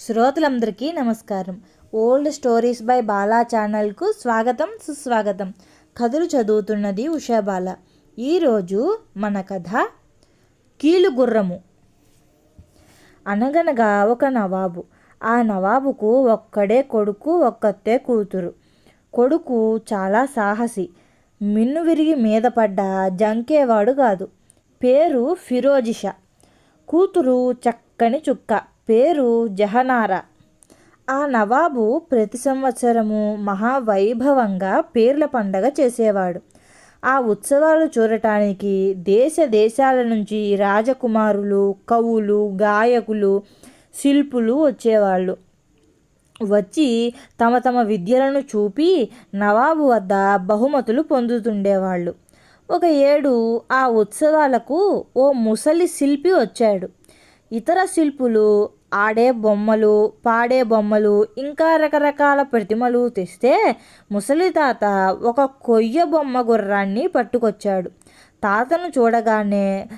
శ్రోతలందరికీ నమస్కారం. Old stories by Bala ఛానల్కు స్వాగతం సుస్వాగతం. కథలు చదువుతున్నది ఉషాబాల. ఈరోజు మన కథ కీలుగుర్రము. అనగనగా ఒక నవాబు. ఆ నవాబుకు ఒక్కడే కొడుకు ఒక్కతే కూతురు. కొడుకు చాలా సాహసి. మిన్ను విరిగి మీద పడ్డ జంకేవాడు కాదు. పేరు ఫిరోజిషా. కూతురు చక్కని చుక్క. పేరు జహనారా. ఆ నవాబు ప్రతి సంవత్సరము మహావైభవంగా పేర్ల పండగ చేసేవాడు. ఆ ఉత్సవాలు చూడటానికి దేశ దేశాల నుంచి రాజకుమారులు కవులు గాయకులు శిల్పులు వచ్చేవాళ్ళు. వచ్చి తమ తమ విద్యలను చూపి నవాబు వద్ద బహుమతులు పొందుతుండేవాళ్ళు. ఒక ఏడు ఆ ఉత్సవాలకు ఓ ముసలి శిల్పి వచ్చాడు. ఇతర శిల్పులు ఆడే బొమ్మలు పాడే బొమ్మలు ఇంకా రకరకాల ప్రతిమలు తెస్తే ముసలి తాత ఒక కొయ్య బొమ్మ గుర్రాన్ని పట్టుకొచ్చాడు. తాతను చూడగానే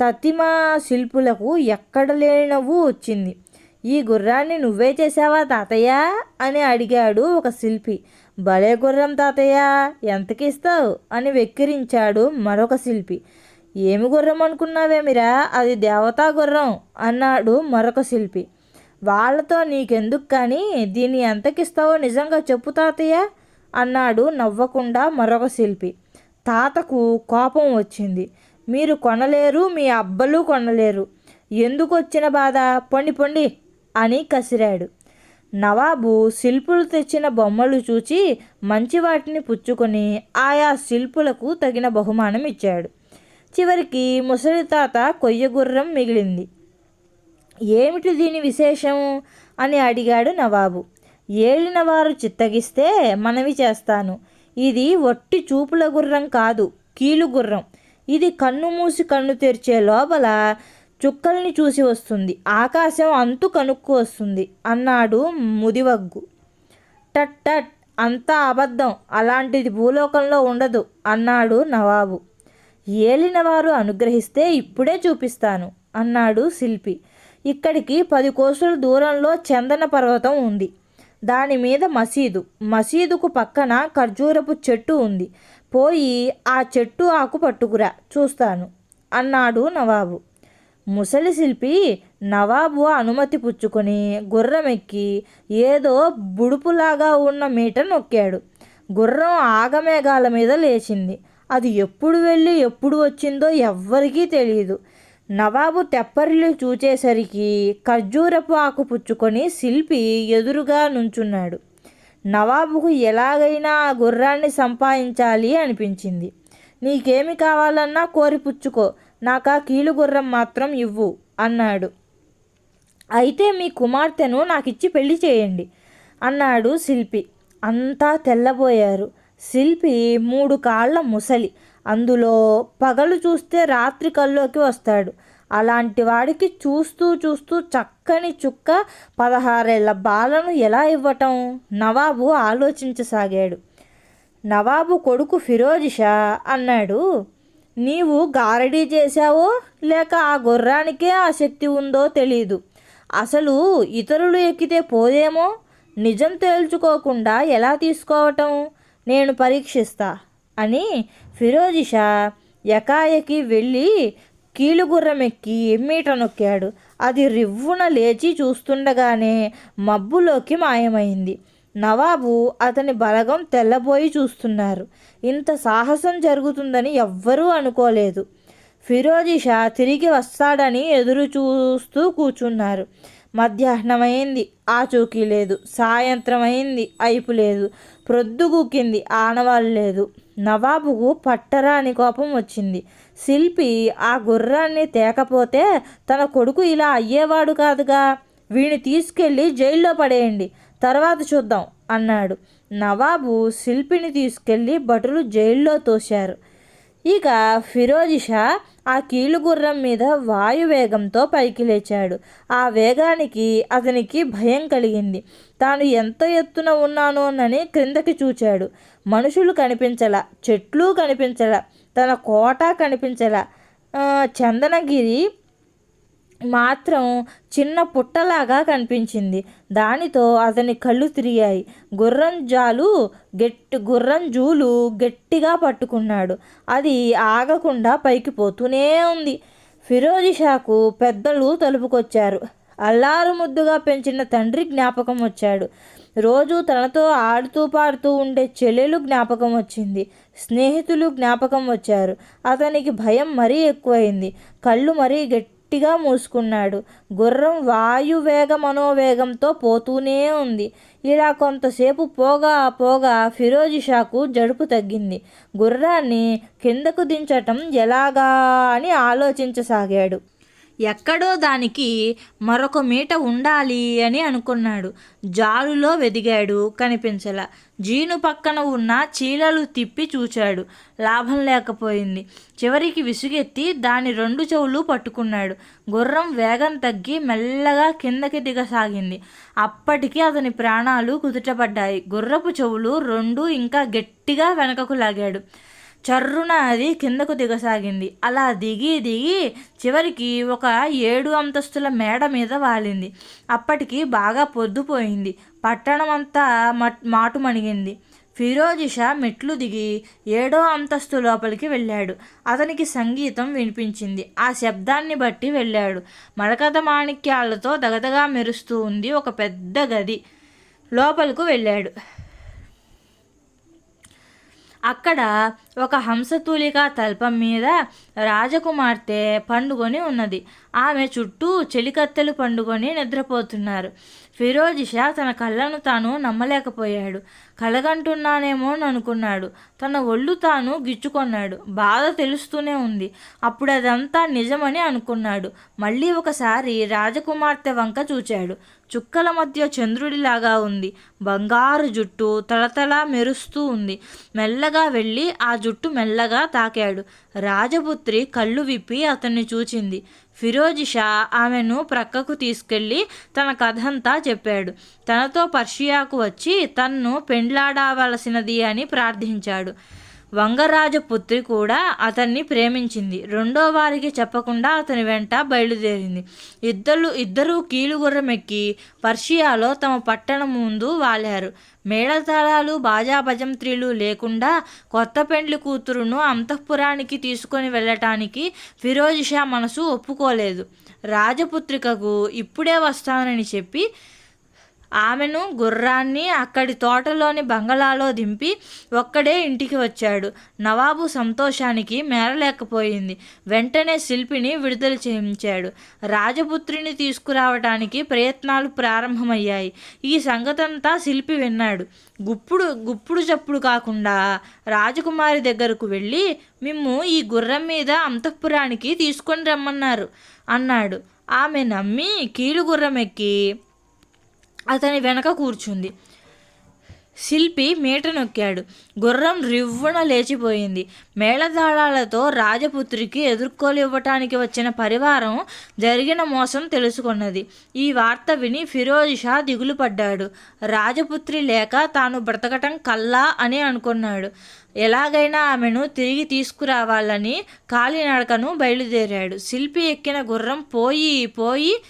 తతిమ శిల్పులకు ఎక్కడ లేని నవ్వు వచ్చింది. ఈ గుర్రాన్ని నువ్వే చేసావా తాతయ్య? అని అడిగాడు ఒక శిల్పి. భలే గుర్రం తాతయ్య ఎంతకి ఇస్తావు అని వెక్కిరించాడు మరొక శిల్పి. ఏమి గుర్రం అనుకున్నావేమిరా అది దేవతా గుర్రం అన్నాడు మరొక శిల్పి. వాళ్ళతో నీకెందుకు కానీ దీన్ని ఎంతకిస్తావో నిజంగా చెప్పు తాతయ్య అన్నాడు నవ్వకుండా మరొక శిల్పి. తాతకు కోపం వచ్చింది. మీరు కొనలేరు మీ అబ్బలు కొనలేరు. ఎందుకు వచ్చిన బాధ? పొండి పొండి అని కసిరాడు. నవాబు శిల్పులు తెచ్చిన బొమ్మలు చూచి మంచి వాటిని పుచ్చుకొని ఆయా శిల్పులకు తగిన బహుమానం ఇచ్చాడు. చివరికి ముసలి తాత కొయ్య గుర్రం మిగిలింది. ఏమిటి దీని విశేషం? అని అడిగాడు నవాబు. ఏలిన వారు చిత్తగిస్తే మనవి చేస్తాను. ఇది ఒట్టి చూపుల గుర్రం కాదు కీలు గుర్రం. ఇది కన్ను మూసి కన్ను తెరిచే లోపల చుక్కల్ని చూసి వస్తుంది. ఆకాశం అంతు కనుక్కు వస్తుంది. అన్నాడు ముదివగ్గు. టట్ టట్ అంతా అబద్ధం. అలాంటిది భూలోకంలో ఉండదు అన్నాడు నవాబు. ఏలినవారు అనుగ్రహిస్తే ఇప్పుడే చూపిస్తాను అన్నాడు శిల్పి. ఇక్కడికి పది కోసుల దూరంలో చందన పర్వతం ఉంది. దాని మీద మసీదు. మసీదుకు పక్కన ఖర్జూరపు చెట్టు ఉంది. పోయి ఆ చెట్టు ఆకు పట్టుకురా చూస్తాను అన్నాడు నవాబు. ముసలి శిల్పి నవాబు అనుమతి పుచ్చుకొని గుర్రమెక్కి ఏదో బుడుపులాగా ఉన్న మీట నొక్కాడు. గుర్రం ఆగమేఘాల మీద లేచింది. అది ఎప్పుడు వెళ్ళి ఎప్పుడు వచ్చిందో ఎవ్వరికీ తెలియదు నవాబు తెప్పరిల్లు చూచేసరికి ఖర్జూరపు ఆకు పుచ్చుకొని శిల్పి ఎదురుగా నుంచున్నాడు. నవాబుకు ఎలాగైనా ఆ గుర్రాన్ని సంపాదించాలి అనిపించింది. నీకేమి కావాలన్నా కోరి పుచ్చుకో నాకు ఆ కీలు గుర్రం మాత్రం ఇవ్వు అన్నాడు. అయితే మీ కుమార్తెను నాకిచ్చి పెళ్ళి చేయండి అన్నాడు శిల్పి. అంతా తెల్లబోయారు. శిల్పి మూడు కాళ్ళ ముసలి. అందులో పగలు చూస్తే రాత్రి కల్లోకి వస్తాడు. అలాంటి వాడికి చూస్తూ చూస్తూ చక్కని చుక్క పదహారేళ్ళ బాలను ఎలా ఇవ్వటం? నవాబు ఆలోచించసాగాడు. నవాబు కొడుకు ఫిరోజిషా అన్నాడు నీవు గారడీ చేశావో? లేక ఆ గుర్రానికే ఆ శక్తి ఉందో తెలీదు. అసలు ఇతరులు ఎక్కితే పోదేమో? నిజం తేల్చుకోకుండా ఎలా తీసుకోవటం? నేను పరీక్షిస్తా అని ఫిరోజిషా ఎకాయకి వెళ్ళి కీలుగుర్రం ఎక్కి నొక్కాడు. అది రివ్వున లేచి చూస్తుండగానే మబ్బులోకి మాయమైంది. నవాబు అతని బలగం తెల్లబోయి చూస్తున్నారు. ఇంత సాహసం జరుగుతుందని ఎవ్వరూ అనుకోలేదు. ఫిరోజి షా తిరిగి వస్తాడని ఎదురు చూస్తూ కూర్చున్నారు. మధ్యాహ్నమైంది ఆచూకీ లేదు సాయంత్రం అయింది అయిపు లేదు. ప్రొద్దుగుక్కింది ఆనవాళ్ళు లేదు నవాబుకు పట్టరాని కోపం వచ్చింది. శిల్పి ఆ గుర్రాన్ని తేకపోతే తన కొడుకు ఇలా అయ్యేవాడు కాదుగా. వీణి తీసుకెళ్ళి జైల్లో పడేయండి. తర్వాత చూద్దాం అన్నాడు. నవాబు శిల్పిని తీసుకెళ్ళి భటులు జైల్లో తోశారు. ఇక ఫిరోజిషా ఆ కీలుగుర్రం మీద వాయువేగంతో పైకి లేచాడు. ఆ వేగానికి అతనికి భయం కలిగింది. తాను ఎంత ఎత్తున ఉన్నానోనని క్రిందకి చూచాడు. మనుషులు కనిపించల చెట్లు కనిపించల తన కోట కనిపించల. చందనగిరి మాత్రం చిన్న పుట్టలాగా కనిపించింది. దానితో అతని కళ్ళు తిరిగాయి. గుర్రం జాలు గట్టి గుర్రం జూలు గట్టిగా పట్టుకున్నాడు. అది ఆగకుండా పైకి పోతూనే ఉంది. ఫిరోజి షాకు పెద్దలు తలుపుకొచ్చారు. అల్లారు ముద్దుగా పెంచిన తండ్రి జ్ఞాపకం వచ్చాడు. రోజు తనతో ఆడుతూ పాడుతూ ఉండే చెల్లెలు జ్ఞాపకం వచ్చింది. స్నేహితులు జ్ఞాపకం వచ్చారు. అతనికి భయం మరీ ఎక్కువైంది. కళ్ళు మరీ గట్టిగా మూసుకున్నాడు. గుర్రం వాయువేగ మనోవేగంతో పోతూనే ఉంది. ఇలా కొంతసేపు పోగా పోగా ఫిరోజి షాకు జడుపు తగ్గింది. గుర్రాన్ని కిందకు దించటం ఎలాగా అని ఆలోచించసాగాడు. ఎక్కడో దానికి మరొక మీట ఉండాలి అని అనుకున్నాడు. జారులో వెదిగాడు కనిపించలా. జీను పక్కన ఉన్న చీలలు తిప్పి చూచాడు. లాభం లేకపోయింది. చివరికి విసుగెత్తి దాని రెండు చెవులు పట్టుకున్నాడు. గుర్రం వేగం తగ్గి మెల్లగా కిందకి దిగసాగింది. అప్పటికి అతని ప్రాణాలు కుదుటపడ్డాయి. గుర్రపు చెవులు రెండు ఇంకా గట్టిగా వెనకకు లాగాడు. చర్రున అది కిందకు దిగసాగింది. అలా దిగి దిగి చివరికి ఒక ఏడు అంతస్తుల మేడ మీద వాలింది. అప్పటికి బాగా పొద్దుపోయింది. పట్టణం అంతా మాటు మణిగింది. మెట్లు దిగి ఏడో అంతస్తు లోపలికి వెళ్ళాడు. అతనికి సంగీతం వినిపించింది. ఆ శబ్దాన్ని బట్టి వెళ్ళాడు. మరకత మాణిక్యాలతో దగదగా మెరుస్తూ ఉంది ఒక పెద్ద గది. లోపలకు వెళ్ళాడు. అక్కడ ఒక హంసతూలిక తల్పం మీద రాజకుమార్తె పండుకొని ఉన్నది. ఆమె చుట్టూ చెలికత్తెలు పండుకొని నిద్రపోతున్నారు. ఫిరోజి షా తన కళ్ళను తాను నమ్మలేకపోయాడు. కలగంటున్నానేమో అనుకున్నాడు తన ఒళ్ళు తాను గిచ్చుకొన్నాడు. బాధ తెలుస్తూనే ఉంది. అప్పుడు అదంతా నిజమని అనుకున్నాడు. మళ్ళీ ఒకసారి రాజకుమార్తె వంక చూచాడు. చుక్కల మధ్య చంద్రుడిలాగా ఉంది. బంగారు జుట్టు తలతల మెరుస్తూ ఉంది. మెల్లగా వెళ్ళి ఆ జుట్టు మెల్లగా తాకాడు. రాజపుత్రి కళ్ళు విప్పి అతన్ని చూచింది. ఫిరోజ్ షా ఆమెను ప్రక్కకు తీసుకెళ్ళి తన కథంతా చెప్పాడు. తనతో పర్షియాకు వచ్చి తన్ను పెండ్లాడవలసినది అని ప్రార్థించాడు. వంగరాజపుత్రి కూడా అతన్ని ప్రేమించింది. రెండో వారికి చెప్పకుండా అతని వెంట బయలుదేరింది. ఇద్దరు ఇద్దరూ కీలుగుర్రమెక్కి పర్షియాలో తమ పట్టణం ముందు వాలారు. మేళతాళాలు బాజా భజంత్రీలు లేకుండా కొత్త పెండ్లి కూతురును అంతఃపురానికి తీసుకొని వెళ్ళటానికి ఫిరోజ్ షా మనసు ఒప్పుకోలేదు. రాజపుత్రికకు ఇప్పుడే వస్తానని చెప్పి ఆమెను గుర్రాన్ని అక్కడి తోటలోని బంగళాలో దింపి ఒక్కడే ఇంటికి వచ్చాడు. నవాబు సంతోషానికి మేరలేకపోయింది. వెంటనే శిల్పిని విడుదల చేయించాడు. రాజపుత్రిని తీసుకురావటానికి ప్రయత్నాలు ప్రారంభమయ్యాయి. ఈ సంగతంతా శిల్పి విన్నాడు. గుప్పుడు గుప్పుడు చప్పుడు కాకుండా రాజకుమారి దగ్గరకు వెళ్ళి మిమ్ము ఈ గుర్రం మీద అంతఃపురానికి తీసుకొని రమ్మన్నారు అన్నాడు. ఆమె నమ్మి కీలుగుర్రం ఎక్కి అతని వెనక కూర్చుంది. శిల్పి మీట నొక్కాడు. గుర్రం రివ్వున లేచిపోయింది. మేళదాళాలతో రాజపుత్రికి ఎదుర్కోలివ్వటానికి వచ్చిన పరివారం జరిగిన మోసం తెలుసుకున్నది. ఈ వార్త విని ఫిరోజ్ షా దిగులు పడ్డాడు రాజపుత్రి లేక తాను బ్రతకటం కల్లా అని అనుకున్నాడు. ఎలాగైనా ఆమెను తిరిగి తీసుకురావాలని కాలినడకను బయలుదేరాడు. శిల్పి ఎక్కిన గుర్రం పోయి పోయి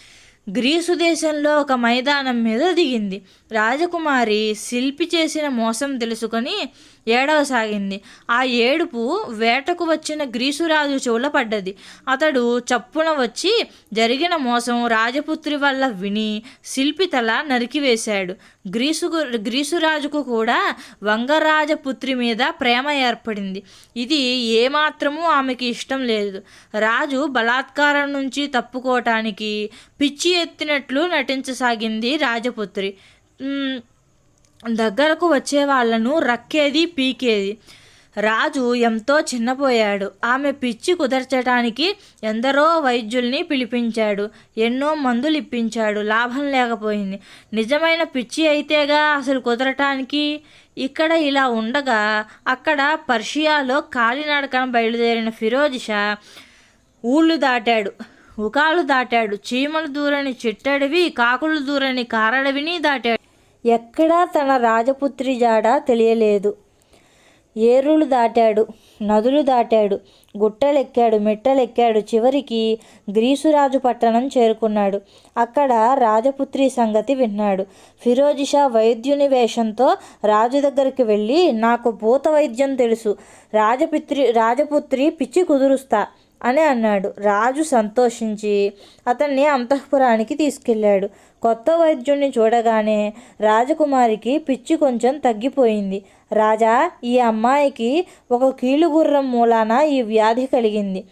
గ్రీసు దేశంలో ఒక మైదానం మీద దిగింది. రాజకుమారి శిల్పి చేసిన మోసం తెలుసుకొని ఏడవసాగింది. ఆ ఏడుపు వేటకు వచ్చిన గ్రీసురాజు చెవుల పడ్డది. అతడు చప్పున వచ్చి జరిగిన మోసం రాజపుత్రి వల్ల విని శిల్పి తల నరికివేశాడు గ్రీసు గ్రీసురాజుకు కూడా వంగరాజపుత్రి మీద ప్రేమ ఏర్పడింది. ఇది ఏమాత్రమూ ఆమెకి ఇష్టం లేదు. రాజు బలాత్కారం నుంచి తప్పుకోవటానికి పిచ్చి ఎత్తినట్లు నటించసాగింది రాజపుత్రి. దగ్గరకు వచ్చే వాళ్ళను రక్కేది పీకేది. రాజు ఎంతో చిన్నపోయాడు. ఆమె పిచ్చి కుదర్చడానికి ఎందరో వైద్యుల్ని పిలిపించాడు. ఎన్నో మందులు ఇప్పించాడు లాభం లేకపోయింది. నిజమైన పిచ్చి అయితేగా అసలు కుదరటానికి? ఇక్కడ ఇలా ఉండగా అక్కడ పర్షియాలో కాలినడకన బయలుదేరిన ఫిరోజిషా ఊళ్ళు దాటాడు. ఉకాలు దాటాడు. చీమలు దూరని చిట్టడివి కాకులు దూరని కారడవిని దాటాడు. ఎక్కడా తన రాజపుత్రి జాడ తెలియలేదు. ఏరులు దాటాడు నదులు దాటాడు గుట్టలెక్కాడు మెట్టలెక్కాడు. చివరికి గ్రీసురాజు పట్టణం చేరుకున్నాడు. అక్కడ రాజపుత్రి సంగతి విన్నాడు. ఫిరోజిషా వైద్యుని వేషంతో రాజు దగ్గరికి వెళ్ళి నాకు భూత వైద్యం తెలుసు. రాజపుత్రి రాజపుత్రి పిచ్చి కుదురుస్తా. అని అన్నాడు. రాజు సంతోషించి అతన్ని అంతఃపురానికి తీసుకెళ్ళాడు. కొత్త వైద్యుణ్ణి చూడగానే రాజకుమారికి పిచ్చి కొంచెం తగ్గిపోయింది. రాజా ఈ అమ్మాయికి ఒక కీలుగుర్రం మూలాన ఈ వ్యాధి కలిగింది.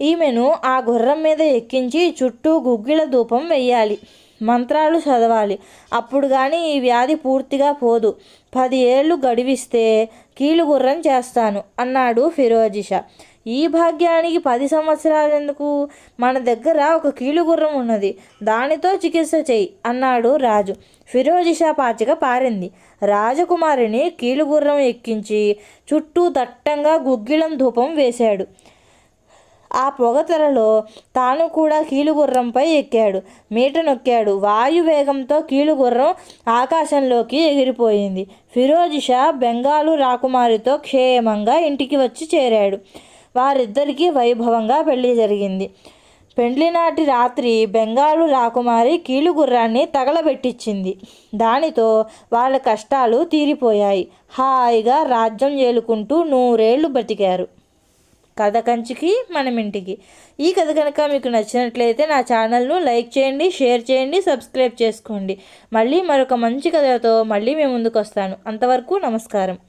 ఈమెను ఆ గుర్రం మీద ఎక్కించి చుట్టూ గుగ్గిల ధూపం వెయ్యాలి. మంత్రాలు చదవాలి. అప్పుడు కానీ ఈ వ్యాధి పూర్తిగా పోదు. పది ఏళ్ళు గడివిస్తే కీలుగుర్రం చేస్తాను అన్నాడు ఫిరోజిషా. ఈ భాగ్యానికి పది సంవత్సరాలు ఎందుకు? మన దగ్గర ఒక కీలుగుర్రం ఉన్నది. దానితో చికిత్స చెయ్యి అన్నాడు రాజు. ఫిరోజిషా పాచిక పారింది. రాజకుమారిని కీలుగుర్రం ఎక్కించి చుట్టూ దట్టంగా గుగ్గిలం ధూపం వేశాడు. ఆ పొగతలలో తాను కూడా కీలుగుర్రంపై ఎక్కాడు. మీట నొక్కాడు. వాయు వేగంతో కీలుగుర్రం ఆకాశంలోకి ఎగిరిపోయింది. ఫిరోజిషా బెంగాలు రాకుమారితో క్షేమంగా ఇంటికి వచ్చి చేరాడు. వారిద్దరికీ వైభవంగా పెళ్ళి జరిగింది. పెండ్లినాటి రాత్రి బెంగాలు రాకుమారి కీలుగుర్రాన్ని తగలబెట్టించింది. దానితో వాళ్ళ కష్టాలు తీరిపోయాయి. హాయిగా రాజ్యం ఏలుకుంటూ నూరేళ్ళు బతికారు. కథ కంచికి మనమింటికి. ఈ కథ కనుక మీకు నచ్చినట్లయితే నా ఛానల్ను లైక్ చేయండి షేర్ చేయండి సబ్స్క్రైబ్ చేసుకోండి. మళ్ళీ మరొక మంచి కథతో మళ్ళీ మేము ముందుకు వస్తాను అంతవరకు నమస్కారం.